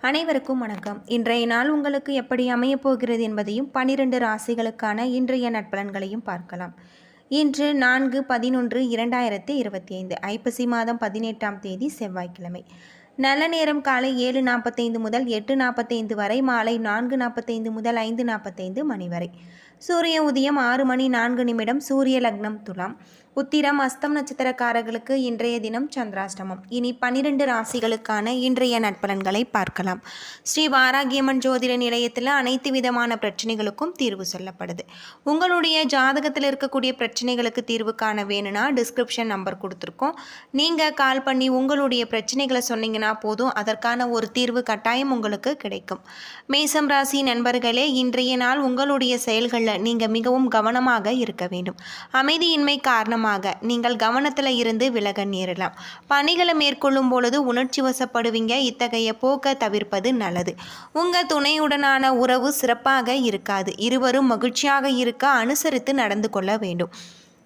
அனைவருக்கும் வணக்கம். இன்றைய நாள் உங்களுக்கு எப்படி அமையப் போகிறது என்பதையும் பனிரெண்டு ராசிகளுக்கான இன்றைய நட்பலன்களையும் பார்க்கலாம். இன்று நான்கு பதினொன்று இரண்டாயிரத்தி இருபத்தி ஐந்து ஐப்பசி மாதம் பதினெட்டாம் தேதி செவ்வாய்க்கிழமை. நல்ல நேரம் காலை ஏழு நாற்பத்தைந்து முதல் எட்டு நாற்பத்தைந்து வரை மாலை நான்கு நாற்பத்தைந்து முதல் ஐந்து நாற்பத்தைந்து மணி வரை. சூரிய உதயம் ஆறு மணி நான்கு நிமிடம் சூரிய லக்னம் துலாம். உத்திரம் அஸ்தம் நட்சத்திரக்காரர்களுக்கு இன்றைய தினம் சந்திராஷ்டமம். இனி பன்னிரண்டு ராசிகளுக்கான இன்றைய நட்பலன்களை பார்க்கலாம். ஸ்ரீ வாராகியம்மன் ஜோதிட நிலையத்தில் அனைத்து விதமான பிரச்சனைகளுக்கும் தீர்வு சொல்லப்படுது. உங்களுடைய ஜாதகத்தில் இருக்கக்கூடிய பிரச்சனைகளுக்கு தீர்வு காண வேணும்னா டிஸ்கிரிப்ஷன் நம்பர் கொடுத்துருக்கோம். நீங்கள் கால் பண்ணி உங்களுடைய பிரச்சனைகளை சொன்னீங்கன்னா போதும் அதற்கான ஒரு தீர்வு கட்டாயம் உங்களுக்கு கிடைக்கும். மேசம் ராசி நண்பர்களே இன்றைய நாள் உங்களுடைய செயல்களில் நீங்கள் மிகவும் கவனமாக இருக்க வேண்டும். அமைதியின்மை காரணமாக நீங்கள் கவனத்தில் இருந்து விலக நேரலாம். பணிகளை மேற்கொள்ளும் பொழுது உணர்ச்சி வசப்படுவீங்க. இத்தகைய போக்கை தவிர்ப்பது நல்லது. உங்கள் துணையுடனான உறவு சிறப்பாக இருக்காது. இருவரும் மகிழ்ச்சியாக இருக்க அனுசரித்து நடந்து கொள்ள வேண்டும்.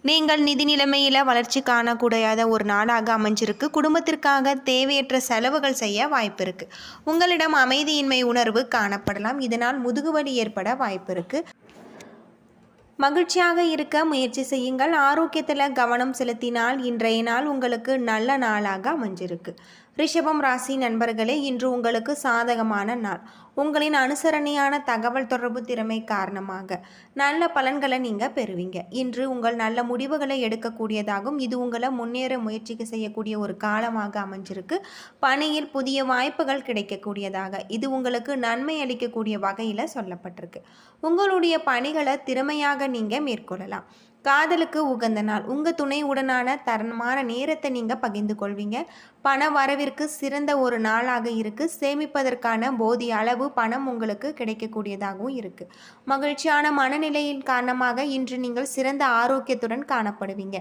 நீங்கள் நிதி நிலைமையில் வளர்ச்சி காணக்கூடாத ஒரு நாளாக அமைஞ்சிருக்கு. குடும்பத்திற்காக தேவையற்ற செலவுகள் செய்ய வாய்ப்பு இருக்குது உங்களிடம் அமைதியின்மை உணர்வு காணப்படலாம். இதனால் முதுகுவலி ஏற்பட வாய்ப்பு இருக்குது மகிழ்ச்சியாக இருக்க முயற்சி செய்யுங்கள். ஆரோக்கியத்தில் கவனம் செலுத்தினால் இன்றைய நாள் உங்களுக்கு நல்ல நாளாக அமைஞ்சிருக்கு. ரிஷபம் ராசி நண்பர்களே இன்று உங்களுக்கு சாதகமான நாள். உங்களின் அனுசரணையான தகவல் தொடர்பு திறமை காரணமாக நல்ல பலன்களை நீங்கள் பெறுவீங்க. இன்று உங்கள் நல்ல முடிவுகளை எடுக்கக்கூடியதாகும் இது உங்களை முன்னேற முயற்சிக்கு செய்யக்கூடிய ஒரு காலமாக அமைஞ்சிருக்கு. பணியில் புதிய வாய்ப்புகள் கிடைக்கக்கூடியதாக இது உங்களுக்கு நன்மை அளிக்கக்கூடிய வகையில் சொல்லப்பட்டிருக்கு. உங்களுடைய பணிகளை திறமையாக நீங்கள் மேற்கொள்ளலாம். காதலுக்கு உகந்த நாள். உங்கள் துணையுடனான தரமான நேரத்தை நீங்கள் பகிர்ந்து கொள்வீங்க. பண வரவிற்கு சிறந்த ஒரு நாளாக இருக்குது சேமிப்பதற்கான போதிய அளவு பணம் உங்களுக்கு கிடைக்கக்கூடியதாகவும் இருக்குது மகிழ்ச்சியான மனநிலையின் காரணமாக இன்று நீங்கள் சிறந்த ஆரோக்கியத்துடன் காணப்படுவீங்க.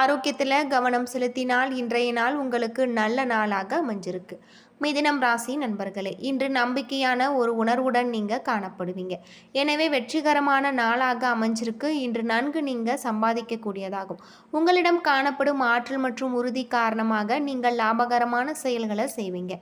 ஆரோக்கியத்தில் கவனம் செலுத்தினால் இன்றைய நாள் உங்களுக்கு நல்ல நாளாக அமைஞ்சிருக்கு. மிதினம் ராசி நண்பர்களே இன்று நம்பிக்கையான ஒரு உணர்வுடன் நீங்கள் காணப்படுவீங்க. எனவே வெற்றிகரமான நாளாக அமைஞ்சிருக்கு. இன்று நன்கு நீங்கள் சம்பாதிக்கக்கூடியதாகும். உங்களிடம் காணப்படும் ஆற்றல் மற்றும் உறுதி காரணமாக நீங்கள் லாபகரமான செயல்களை செய்வீங்க.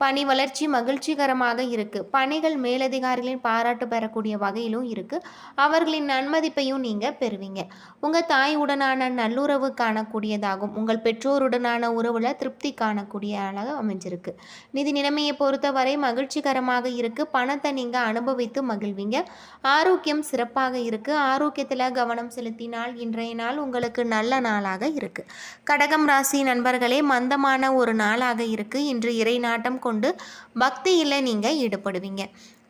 பணி வளர்ச்சி மகிழ்ச்சிகரமாக இருக்குது பணிகள் மேலதிகாரிகளின் பாராட்டு பெறக்கூடிய வகையிலும் இருக்குது அவர்களின் நன்மதிப்பையும் நீங்கள் பெறுவீங்க. உங்கள் தாயுடனான நல்லுறவு காணக்கூடியதாகும். உங்கள் பெற்றோருடனான உறவில் திருப்தி காணக்கூடிய அளவு அமைஞ்சிருக்கு. நிதி நிலைமையை பொறுத்தவரை மகிழ்ச்சிகரமாக இருக்குது பணத்தை நீங்கள் அனுபவித்து மகிழ்வீங்க. ஆரோக்கியம் சிறப்பாக இருக்கு. ஆரோக்கியத்தில் கவனம் செலுத்தினால் இன்றைய நாள் உங்களுக்கு நல்ல நாளாக இருக்குது கடகம் ராசி நண்பர்களே மந்தமான ஒரு நாளாக இருக்குது இன்று இறை நாட்டம் கொண்டு பக்தியில் நீங்கள் ஈடுபடுவீங்க.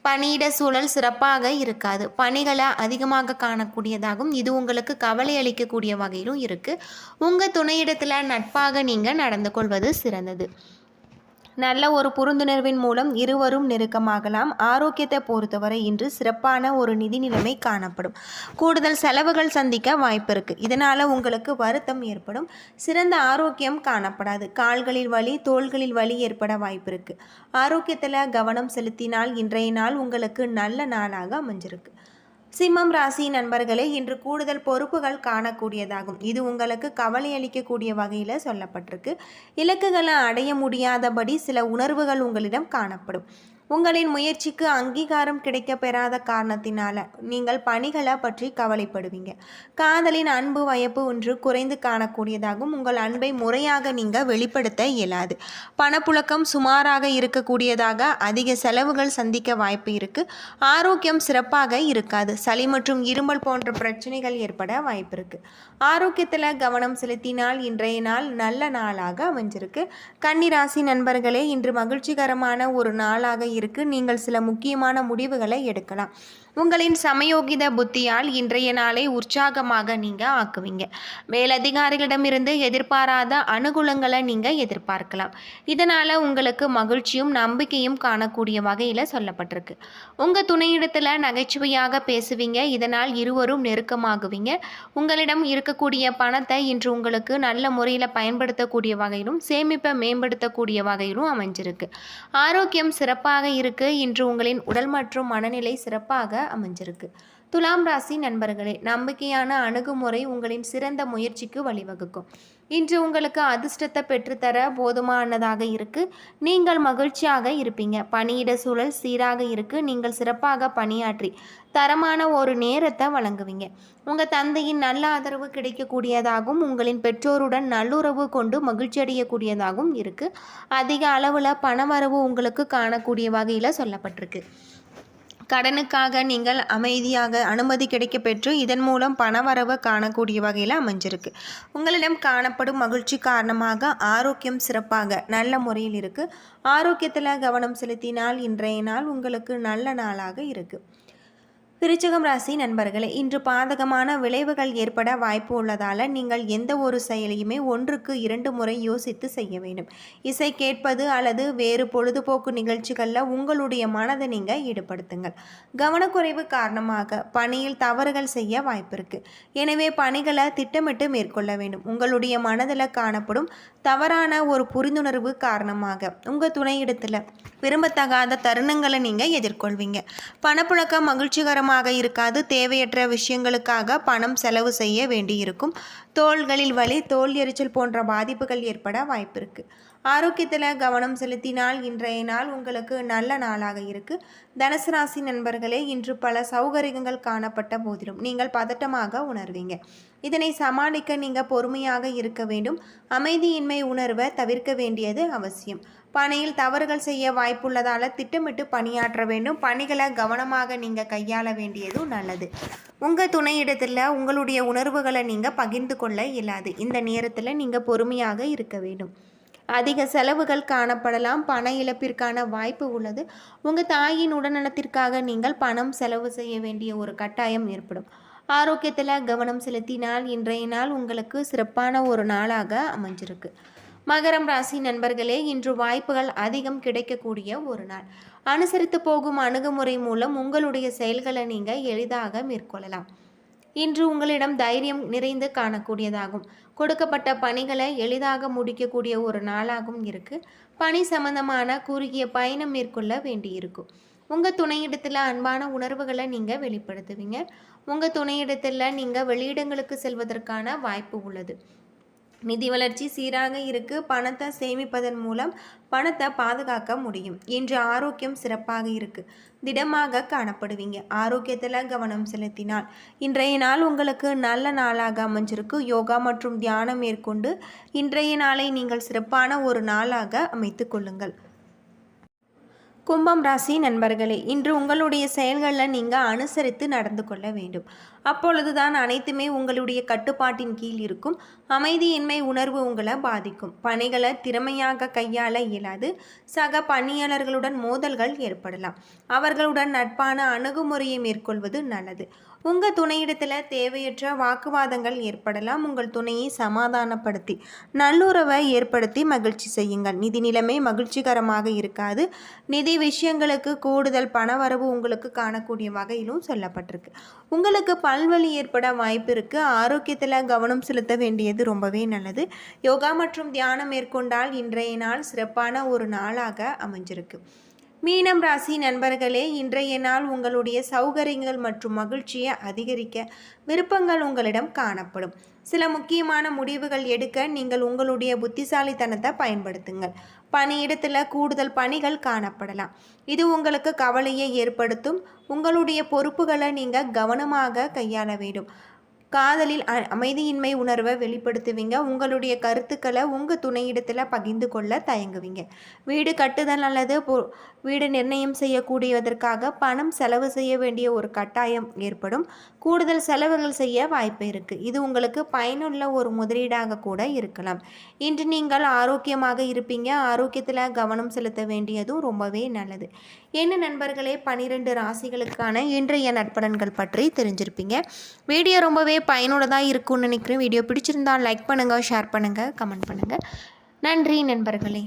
பணியிட சூழல் சிறப்பாக இருக்காது. பணிகளை அதிகமாக காணக்கூடியதாகும் இது உங்களுக்கு கவலை அளிக்கக்கூடிய வகையிலும் இருக்குது உங்கள் துணையிடத்தில் நட்பாக நீங்கள் நடந்து கொள்வது சிறந்தது. நல்ல ஒரு புரிந்துணர்வின் மூலம் இருவரும் நெருக்கமாகலாம். ஆரோக்கியத்தை பொறுத்தவரை இன்று சிறப்பான ஒரு நிதி நிலைமை காணப்படும். கூடுதல் செலவுகள் சந்திக்க வாய்ப்பு இருக்குது இதனால் உங்களுக்கு வருத்தம் ஏற்படும். சிறந்த ஆரோக்கியம் காணப்படாது. கால்களில் வலி தோள்களில் வலி ஏற்பட வாய்ப்பு இருக்குது ஆரோக்கியத்தில் கவனம் செலுத்தினால் இன்றைய நாள் உங்களுக்கு நல்ல நாளாக அமைஞ்சிருக்கு. சிம்மம் ராசி நண்பர்களே இன்று கூடுதல் பொறுப்புகள் காணக்கூடியதாகும். இது உங்களுக்கு கவலை அளிக்கக்கூடிய வகையில் சொல்லப்பட்டிருக்கு. இலக்குகளை அடைய முடியாதபடி சில உணர்வுகள் உங்களிடம் காணப்படும். உங்களின் முயற்சிக்கு அங்கீகாரம் கிடைக்க பெறாத காரணத்தினால நீங்கள் பணிகளை பற்றி கவலைப்படுவீங்க. காதலின் அன்பு வயப்பு ஒன்று குறைந்து காணக்கூடியதாகவும் உங்கள் அன்பை முறையாக நீங்கள் வெளிப்படுத்த இயலாது. பணப்புழக்கம் சுமாராக இருக்கக்கூடியதாக அதிக செலவுகள் சந்திக்க வாய்ப்பு இருக்கு. ஆரோக்கியம் சிறப்பாக இருக்காது. சளி மற்றும் இருமல் போன்ற பிரச்சனைகள் ஏற்பட வாய்ப்பு இருக்கு. ஆரோக்கியத்தில் கவனம் செலுத்தினால் இன்றைய நாள் நல்ல நாளாக அமைஞ்சிருக்கு. கன்னிராசி நண்பர்களே இன்று மகிழ்ச்சிகரமான ஒரு நாளாக இருக்கு. நீங்கள் சில முக்கியமான முடிவுகளை எடுக்கலாம். உங்களின் சமயோகித புத்தியால் இன்றைய நாளை உற்சாகமாக நீங்கள் ஆக்குவீங்க. மேலதிகாரிகளிடமிருந்து எதிர்பாராத அனுகூலங்களை நீங்கள் எதிர்பார்க்கலாம். இதனால் உங்களுக்கு மகிழ்ச்சியும் நம்பிக்கையும் காணக்கூடிய வகையில் சொல்லப்பட்டிருக்கு. உங்கள் துணையிடத்தில் நகைச்சுவையாக பேசுவீங்க. இதனால் இருவரும் நெருக்கமாகுவீங்க. உங்களிடம் இருக்கக்கூடிய பணத்தை இன்று உங்களுக்கு நல்ல முறையில் பயன்படுத்தக்கூடிய வகையிலும் சேமிப்பை மேம்படுத்தக்கூடிய வகையிலும் அமைஞ்சிருக்கு. ஆரோக்கியம் சிறப்பாக இருக்கு. இன்று உங்களின் உடல் மற்றும் மனநிலை சிறப்பாக அமைஞ்சிருக்கு. துலாம் ராசி நண்பர்களே நம்பிக்கையான அணுகுமுறை உங்களின் சிறந்த முயற்சிக்கு வழிவகுக்கும். இன்று உங்களுக்கு அதிர்ஷ்டத்தை பெற்றுத்தர போதுமானதாக இருக்கு. நீங்கள் மகிழ்ச்சியாக இருப்பீங்க. பணியிட சூழல் சீராக இருக்கு. நீங்கள் சிறப்பாக பணியாற்றி தரமான ஒரு நேரத்தை வழங்குவீங்க. உங்கள் தந்தையின் நல்ல ஆதரவு கிடைக்கக்கூடியதாகவும் உங்களின் பெற்றோருடன் நல்லுறவு கொண்டு மகிழ்ச்சி அடையக்கூடியதாகவும் இருக்கு. அதிக அளவில் பணவரவு உங்களுக்கு காணக்கூடிய வகையில் சொல்லப்பட்டிருக்கு. கடனுக்காக நீங்கள் அமைதியாக அனுமதி கிடைக்க பெற்று இதன் மூலம் பணவரவு காணக்கூடிய வகையில் அமைஞ்சிருக்கு. உங்களிடம் காணப்படும் மகிழ்ச்சி காரணமாக ஆரோக்கியம் சிறப்பாக நல்ல முறையில் இருக்குது ஆரோக்கியத்தில் கவனம் செலுத்தினால் இன்றைய நாள் உங்களுக்கு நல்ல நாளாக இருக்குது விருச்சகம் ராசி நண்பர்களே இன்று பாதகமான விளைவுகள் ஏற்பட வாய்ப்பு உள்ளதால் நீங்கள் எந்த ஒரு செயலையுமே ஒன்றுக்கு இரண்டு முறை யோசித்து செய்ய வேண்டும். இசை கேட்பது அல்லது வேறு பொழுதுபோக்கு நிகழ்ச்சிகளில் உங்களுடைய மனதை நீங்கள் ஈடுபடுத்துங்கள். கவனக்குறைவு காரணமாக பணியில் தவறுகள் செய்ய வாய்ப்பு இருக்கு. எனவே பணிகளை திட்டமிட்டு மேற்கொள்ள வேண்டும். உங்களுடைய மனதில் காணப்படும் தவறான ஒரு புரிந்துணர்வு காரணமாக உங்கள் துணையிடத்தில் விரும்பத்தகாத தருணங்களை நீங்கள் எதிர்கொள்வீங்க. பணப்புழக்கம் மகிழ்ச்சிகரமாக இருக்காது. தேவையற்ற விஷயங்களுக்காக பணம் செலவு செய்ய வேண்டியிருக்கும். தோள்களில் வலி தோல் எரிச்சல் போன்ற பாதிப்புகள் ஏற்பட வாய்ப்பு இருக்குது ஆரோக்கியத்தில் கவனம் செலுத்தினால் இன்றைய நாள் உங்களுக்கு நல்ல நாளாக இருக்குது தனுசு ராசி நண்பர்களே இன்று பல சௌகரியங்கள் காணப்பட்ட போதிலும் நீங்கள் பதட்டமாக உணர்வீங்க. இதனை சமாளிக்க நீங்கள் பொறுமையாக இருக்க வேண்டும். அமைதியின்மை உணர்வை தவிர்க்க வேண்டியது அவசியம். பணியில் தவறுகள் செய்ய வாய்ப்புள்ளதால் திட்டமிட்டு பணியாற்ற வேண்டும். பணிகளை கவனமாக நீங்கள் கையாள வேண்டியதும் நல்லது. உங்கள் துணையிடத்தில் உங்களுடைய உணர்வுகளை நீங்கள் பகிர்ந்து கொள்ள இயலாது. இந்த நேரத்தில் நீங்கள் பொறுமையாக இருக்க வேண்டும். அதிக செலவுகள் காணப்படலாம். பண இழப்பிற்கான வாய்ப்பு உள்ளது. உங்கள் தாயின் உடல்நலத்திற்காக நீங்கள் பணம் செலவு செய்ய வேண்டிய ஒரு கட்டாயம் ஏற்படும். ஆரோக்கியத்தில் கவனம் செலுத்தினால் இன்றைய நாள் உங்களுக்கு சிறப்பான ஒரு நாளாக அமைஞ்சிருக்கு. மகரம் ராசி நண்பர்களே இன்று வாய்ப்புகள் அதிகம் கிடைக்கக்கூடிய ஒரு நாள். அனுசரித்து போகும் அணுகுமுறை மூலம் உங்களுடைய செயல்களை நீங்கள் எளிதாக மேற்கொள்ளலாம். இன்று உங்களிடம் தைரியம் நிறைந்து காணக்கூடியதாகும். கொடுக்கப்பட்ட பணிகளை எளிதாக முடிக்கக்கூடிய ஒரு நாளாகவும் இருக்கு. பணி சம்பந்தமான குறுகிய பயணம் மேற்கொள்ள வேண்டியிருக்கும். உங்கள் துணையிடத்தில் அன்பான உணர்வுகளை நீங்கள் வெளிப்படுத்துவீங்க. உங்கள் துணையிடத்தில் நீங்கள் வெளியிடங்களுக்கு செல்வதற்கான வாய்ப்பு உள்ளது. நிதி வளர்ச்சி சீராக இருக்கு. பணத்தை சேமிப்பதன் மூலம் பணத்தை பாதுகாக்க முடியும். இன்று ஆரோக்கியம் சிறப்பாக இருக்கு. திடமாக காணப்படுவீங்க. ஆரோக்கியத்தில் கவனம் செலுத்தினால். இன்றைய நாள் உங்களுக்கு நல்ல நாளாக அமைஞ்சிருக்கு. யோகா மற்றும் தியானம் மேற்கொண்டு இன்றைய நாளை நீங்கள் சிறப்பான ஒரு நாளாக அமைத்து கொள்ளுங்கள். கும்பம் ராசி நண்பர்களே இன்று உங்களுடைய செயல்களில் நீங்கள் அனுசரித்து நடந்து கொள்ள வேண்டும். அப்பொழுதுதான் அனைத்துமே உங்களுடைய கட்டுப்பாட்டின் கீழ் இருக்கும். அமைதியின்மை உணர்வு உங்களை பாதிக்கும். பணிகளை திறமையாக கையாள இயலாது. சக பணியாளர்களுடன் மோதல்கள் ஏற்படலாம். அவர்களுடன் நட்பான அணுகுமுறையை மேற்கொள்வது நல்லது. உங்கள் துணையிடத்தில் தேவையற்ற வாக்குவாதங்கள் ஏற்படலாம். உங்கள் துணையை சமாதானப்படுத்தி நல்லுறவை ஏற்படுத்தி மகிழ்ச்சி செய்யுங்கள். நிதி நிலைமை மகிழ்ச்சிகரமாக இருக்காது. நிதி விஷயங்களுக்கு கூடுதல் பணவரவு உங்களுக்கு காணக்கூடிய வகையிலும் சொல்லப்பட்டிருக்கு. உங்களுக்கு கால்வலி ஏற்பட வாய்ப்பு இருக்குது ஆரோக்கியத்தில் கவனம் செலுத்த வேண்டியது ரொம்பவே நல்லது. யோகா மற்றும் தியானம் மேற்கொண்டால் இன்றைய நாள் சிறப்பான ஒரு நாளாக அமைஞ்சிருக்கு. மீனம் ராசி நண்பர்களே இன்றைய நாள் உங்களுடைய சௌகரியங்கள் மற்றும் மகிழ்ச்சியை அதிகரிக்க விருப்பங்கள் உங்களிடம் காணப்படும். சில முக்கியமான முடிவுகள் எடுக்க நீங்கள் உங்களுடைய புத்திசாலித்தனத்தை பயன்படுத்துங்கள். பணியிடத்தில் கூடுதல் பணிகள் காணப்படலாம். இது உங்களுக்கு கவலையை ஏற்படுத்தும். உங்களுடைய பொறுப்புகளை நீங்கள் கவனமாக கையாள வேண்டும். காதலில் அமைதியின்மை உணர்வை வெளிப்படுத்துவீங்க. உங்களுடைய கருத்துக்களை உங்கள் துணையிடத்தில் பகிர்ந்து கொள்ள தயங்குவீங்க. வீடு கட்டுதல் அல்லது வீடு நிர்ணயம் செய்யக்கூடியதற்காக பணம் செலவு செய்ய வேண்டிய ஒரு கட்டாயம் ஏற்படும். கூடுதல் செலவுகள் செய்ய வாய்ப்பு இருக்குது இது உங்களுக்கு பயனுள்ள ஒரு முதலீடாக கூட இருக்கலாம். இன்று நீங்கள் ஆரோக்கியமாக இருப்பீங்க. ஆரோக்கியத்தில் கவனம் செலுத்த வேண்டியதும் ரொம்பவே நல்லது. என்ன நண்பர்களே பனிரெண்டு ராசிகளுக்கான இன்றைய நட்பலன்கள் பற்றி தெரிஞ்சிருப்பீங்க. வீடியோ ரொம்பவே பயனுள்ளதாக இருக்கும்னு நினைக்கிறேன். வீடியோ பிடிச்சிருந்தால் லைக் பண்ணுங்கள் ஷேர் பண்ணுங்கள் கமெண்ட் பண்ணுங்கள் நன்றி நண்பர்களே.